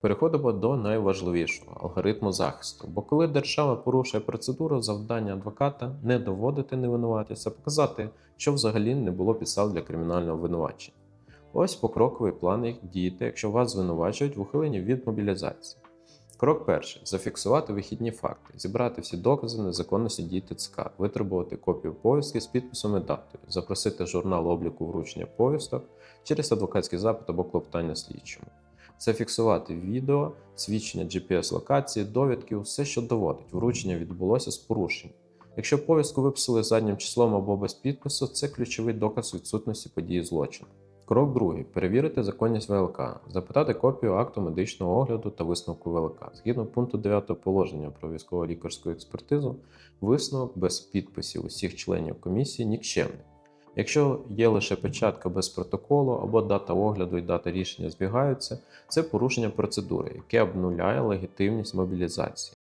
Переходимо до найважливішого алгоритму захисту. Бо коли держава порушує процедуру, завдання адвоката не доводити невинуватість, а показати, що взагалі не було підстав для кримінального винувачення. Ось покроковий план, як діяти, якщо вас звинувачують в ухиленні від мобілізації. Крок перший зафіксувати вихідні факти, зібрати всі докази незаконності дій ТЦК, витребувати копію повістки з підписом і датою, запросити журнал обліку вручення повісток через адвокатський запит або клопотання слідчому зафіксувати відео, свідчення GPS-локації, довідки, все, що доводить, вручення відбулося з порушенням. Якщо повістку виписали заднім числом або без підпису, це ключовий доказ відсутності події злочину. Крок другий перевірити законність ВЛК, запитати копію акту медичного огляду та висновку ВЛК. Згідно пункту 9 положення про військово-лікарську експертизу, висновок без підписів усіх членів комісії нікчемний. Якщо є лише печатка без протоколу або дата огляду і дата рішення збігаються, це порушення процедури, яке обнуляє легітимність мобілізації.